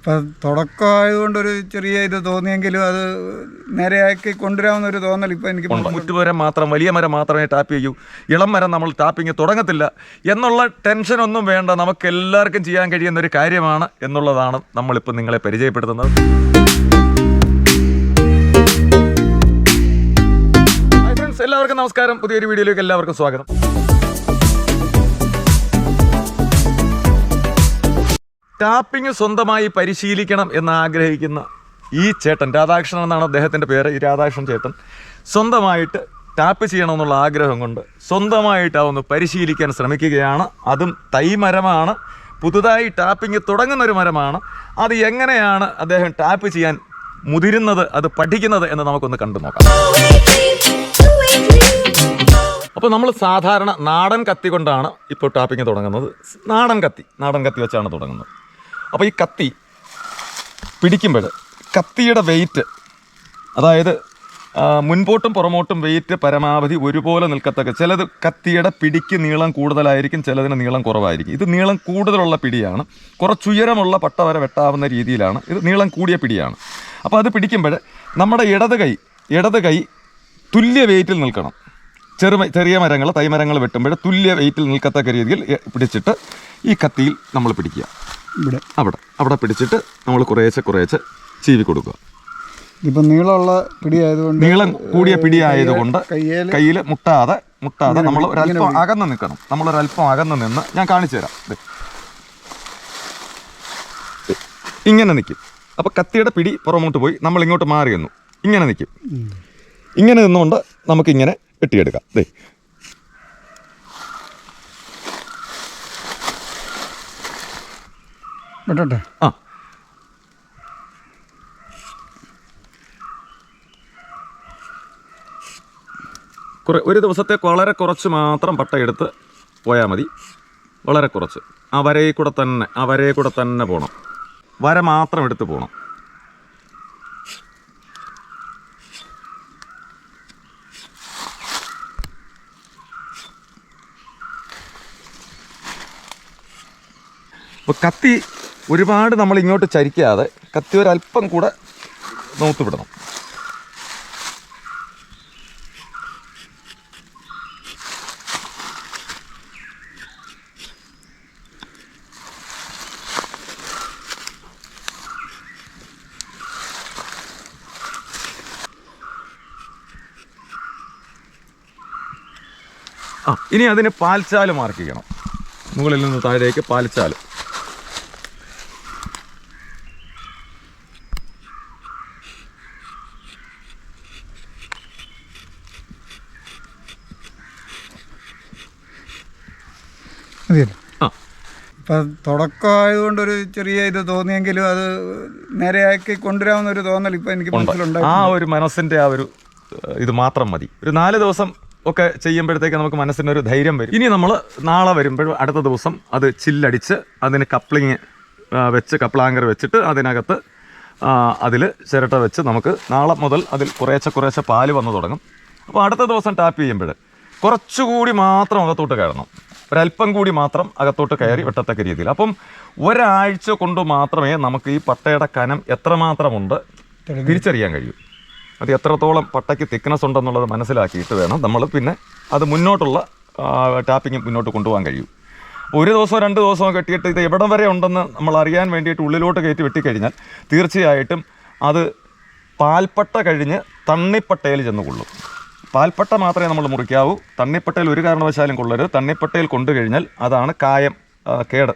ഇപ്പം തുടക്കമായതുകൊണ്ടൊരു ചെറിയ ഇത് തോന്നിയെങ്കിലും അത് നേരെയാക്കി കൊണ്ടുവരാവുന്ന ഒരു തോന്നൽ ഇപ്പം എനിക്ക് മുറ്റുപരം മുറ്റുമരം മാത്രം വലിയ മരം മാത്രമേ ടാപ്പ് ചെയ്യൂ. ഇളം മരം നമ്മൾ ടാപ്പിങ് തുടങ്ങത്തില്ല. എന്നുള്ള ടെൻഷൻ ഒന്നും വേണ്ട. നമുക്ക് എല്ലാവർക്കും ചെയ്യാൻ കഴിയുന്ന ഒരു കാര്യമാണ് എന്നുള്ളതാണ് നമ്മളിപ്പോൾ നിങ്ങളെ പരിചയപ്പെടുത്തുന്നത്. എല്ലാവർക്കും നമസ്കാരം. പുതിയൊരു വീഡിയോയിലേക്ക് എല്ലാവർക്കും സ്വാഗതം. ടാപ്പിംഗ് സ്വന്തമായി പരിശീലിക്കണം എന്ന് ആഗ്രഹിക്കുന്ന ഈ ചേട്ടൻ രാധാകൃഷ്ണൻ എന്നാണ് അദ്ദേഹത്തിന്റെ പേര് ഈ രാധാകൃഷ്ണൻ ചേട്ടൻ സ്വന്തമായിട്ട് ടാപ്പ് ചെയ്യണമെന്നുള്ള ആഗ്രഹം കൊണ്ട് സ്വന്തമായിട്ട് അതൊന്ന് പരിശീലിക്കാൻ ശ്രമിക്കുകയാണ്. അതും തൈമരമാണ് പുതുതായി ടാപ്പിംഗ് തുടങ്ങുന്ന ഒരു മരമാണ്. അത് എങ്ങനെയാണ് അദ്ദേഹം ടാപ്പ് ചെയ്യാൻ മുതിരുന്നത് അത് പഠിക്കുന്നത് എന്ന് നമുക്കൊന്ന് കണ്ടു നോക്കാം. അപ്പോൾ നമ്മൾ സാധാരണ നാടൻ കത്തി കൊണ്ടാണ് ഇപ്പോൾ ടാപ്പിംഗ് തുടങ്ങുന്നത്. നാടൻ കത്തി നാടൻ കത്തി വെച്ചാണ് തുടങ്ങുന്നത്. അപ്പോൾ ഈ കത്തി പിടിക്കുമ്പോൾ കത്തിയുടെ വെയിറ്റ് അതായത് മുൻപോട്ടും പുറമോട്ടും വെയിറ്റ് പരമാവധി ഒരുപോലെ നിൽക്കത്തക്ക ചിലത് കത്തിയുടെ പിടിക്ക് നീളം കൂടുതലായിരിക്കും ചിലതിന് നീളം കുറവായിരിക്കും. ഇത് നീളം കൂടുതലുള്ള പിടിയാണ്. കുറച്ചുയരമുള്ള പട്ട വരെ വെട്ടാവുന്ന രീതിയിലാണ്. ഇത് നീളം കൂടിയ പിടിയാണ്. അപ്പോൾ അത് പിടിക്കുമ്പോൾ നമ്മുടെ ഇടത് കൈ ഇടത് കൈ തുല്യ വെയിറ്റിൽ നിൽക്കണം. ചെറു ചെറിയ മരങ്ങൾ തൈമരങ്ങൾ വെട്ടുമ്പോൾ തുല്യ വെയിറ്റിൽ നിൽക്കത്തക്ക രീതിയിൽ പിടിച്ചിട്ട് ഈ കത്തിയിൽ നമ്മൾ പിടിക്കുക. ഇവിടെ. അവിടെ. അവിടെ പിടിച്ചിട്ട് നമ്മൾ കുറേശ്ശെ കുറേശ്ശെ ചീവി കൊടുക്കുക. ഇപ്പം നീളമുള്ള പിടിയായതുകൊണ്ട് നീളം കൂടിയ പിടിയായതുകൊണ്ട് കയ്യേൽ മുട്ടാതെ മുട്ടാതെ നമ്മൾ ഒരല്പം അകന്ന് നിൽക്കണം. നമ്മൾ ഒരല്പം അകന്ന് നിന്ന് ഞാൻ കാണിച്ചു തരാം. ഇങ്ങനെ നിൽക്കും. അപ്പോൾ കത്തിയുടെ പിടി പുറമോട്ട് പോയി നമ്മൾ ഇങ്ങോട്ട് മാറി നിന്നു. ഇങ്ങനെ നിൽക്കും. ഇങ്ങനെ നിന്നുകൊണ്ട് നമുക്കിങ്ങനെ വെട്ടിയെടുക്കാം. ദേ. വിട്ടോട്ടെ ആ. കുറെ ഒരു ദിവസത്തെ വളരെ കുറച്ച് മാത്രം പട്ട എടുത്ത് പോയാൽ മതി. വളരെ കുറച്ച്. വരയിൽ കൂടെ തന്നെ വരയിൽ കൂടെ തന്നെ പോകണം വര മാത്രം എടുത്ത് പോകണം അപ്പോൾ കത്തി ഒരുപാട് നമ്മൾ ഇങ്ങോട്ട് ചരിക്കാതെ കത്തി ഒരല്പം കൂടെ നോത്ത് വിടണം. ആ ഇനി അതിന് പാൽച്ചാൽ മാർക്ക് ചെയ്യണം മുകളിൽ നിന്ന് താഴേക്ക് പാൽച്ചാൽ. മതിയല്ലോ. ഇപ്പം തുടക്കമായതുകൊണ്ട് ഒരു ചെറിയ ഇത് തോന്നിയെങ്കിലും അത് നേരെയാക്കി കൊണ്ടുവരാവുന്ന ഒരു തോന്നൽ ഇപ്പം എനിക്ക് മനസ്സിലുണ്ടായി ആ ഒരു മനസ്സിന്റെ ആ ഒരു ഇത് മാത്രം മതി. ഒരു നാല് ദിവസം ഒക്കെ ചെയ്യുമ്പോഴത്തേക്ക് നമുക്ക് മനസ്സിന് ഒരു ധൈര്യം വരും. ഇനി നമ്മൾ നാളെ വരുമ്പോഴും അടുത്ത ദിവസം അത് ചില്ലടിച്ച് അതിന് കപ്ലിങ് വെച്ച് കപ്ലാങ്കർ വെച്ചിട്ട് അതിനകത്ത് അതിൽ ചിരട്ട വെച്ച് നമുക്ക് നാളെ മുതൽ അതിൽ കുറേശ്ശെ കുറേശ്ശെ പാൽ വന്നു തുടങ്ങും. അപ്പോൾ അടുത്ത ദിവസം ടാപ്പ് ചെയ്യുമ്പോൾ കുറച്ചുകൂടി മാത്രം അകത്തോട്ട് കയറണം. ഒരല്പം കൂടി മാത്രം അകത്തോട്ട് കയറി വെട്ടത്തക്ക രീതിയിൽ. അപ്പം ഒരാഴ്ച കൊണ്ട് മാത്രമേ നമുക്ക് ഈ പട്ടയുടെ കനം എത്രമാത്രമുണ്ട് തിരിച്ചറിയാൻ കഴിയൂ. അത് എത്രത്തോളം പട്ടയ്ക്ക് തിക്നെസ് ഉണ്ടെന്നുള്ളത് മനസ്സിലാക്കിയിട്ട് വേണം നമ്മൾ പിന്നെ അത് മുന്നോട്ടുള്ള ടാപ്പിംഗ് മുന്നോട്ട് കൊണ്ടുപോകാൻ കഴിയും. ഒരു ദിവസമോ രണ്ട് ദിവസമോ കെട്ടിയിട്ട് ഇത് എവിടം വരെ ഉണ്ടെന്ന് നമ്മൾ അറിയാൻ വേണ്ടിയിട്ട് ഉള്ളിലോട്ട് കയറ്റി വെട്ടിക്കഴിഞ്ഞാൽ തീർച്ചയായിട്ടും അത് പാൽപ്പട്ട കഴിഞ്ഞ് തണ്ണിപ്പട്ടയിൽ ചെന്ന് കൊള്ളും. പാൽപ്പട്ട മാത്രമേ നമ്മൾ മുറിക്കാവൂ. തണ്ണിപ്പട്ടയിൽ ഒരു കാരണവശാലും കൊള്ളരുത്. തണ്ണിപ്പട്ടയിൽ കൊണ്ടു കഴിഞ്ഞാൽ അതാണ് കായം കേട്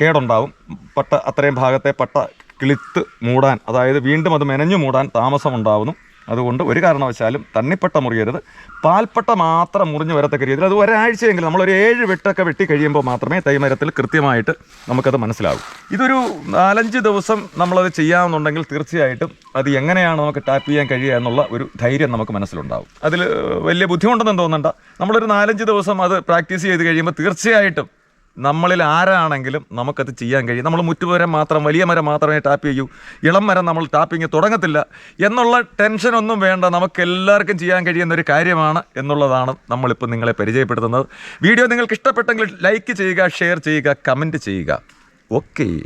കേടുണ്ടാവും. പട്ട അത്രയും ഭാഗത്തെ പട്ട കിളിത്ത് മൂടാൻ അതായത് വീണ്ടും അത് മെനഞ്ഞു മൂടാൻ താമസമുണ്ടാവുന്നു. അതുകൊണ്ട് ഒരു കാരണവശാലും തണ്ണിപ്പട്ട മുറിയരുത്. പാൽപ്പട്ട മാത്രം മുറിഞ്ഞു വരത്തക്ക രീതിയിൽ അത് ഒരാഴ്ചയെങ്കിലും നമ്മളൊരു ഏഴ് വെട്ടൊക്കെ വെട്ടി കഴിയുമ്പോൾ മാത്രമേ തൈമരത്തിൽ കൃത്യമായിട്ട് നമുക്കത് മനസ്സിലാവൂ. ഇതൊരു നാലഞ്ച് ദിവസം നമ്മളത് ചെയ്യാമെന്നുണ്ടെങ്കിൽ തീർച്ചയായിട്ടും അത് എങ്ങനെയാണ് നമുക്ക് ടാപ്പ് ചെയ്യാൻ കഴിയുക എന്നുള്ള ഒരു ധൈര്യം നമുക്ക് മനസ്സിലുണ്ടാവും. അതിൽ വലിയ ബുദ്ധിമുട്ടൊന്നും തോന്നണ്ട. നമ്മളൊരു നാലഞ്ച് ദിവസം അത് പ്രാക്ടീസ് ചെയ്ത് കഴിയുമ്പോൾ തീർച്ചയായിട്ടും നമ്മളിൽ ആരാണെങ്കിലും നമുക്കത് ചെയ്യാൻ കഴിയും. നമ്മൾ മുറ്റുമരം മാത്രം വലിയ മരം മാത്രമേ ടാപ്പ് ചെയ്യൂ. ഇളം മരം നമ്മൾ ടാപ്പിങ് തുടങ്ങത്തില്ല. എന്നുള്ള ടെൻഷനൊന്നും വേണ്ട. നമുക്ക് എല്ലാവർക്കും ചെയ്യാൻ കഴിയുന്ന ഒരു കാര്യമാണ് എന്നുള്ളതാണ് നമ്മളിപ്പോൾ നിങ്ങളെ പരിചയപ്പെടുത്തുന്നത്. വീഡിയോ നിങ്ങൾക്ക് ഇഷ്ടപ്പെട്ടെങ്കിൽ ലൈക്ക് ചെയ്യുക ഷെയർ ചെയ്യുക കമന്റ് ചെയ്യുക. ഓക്കേ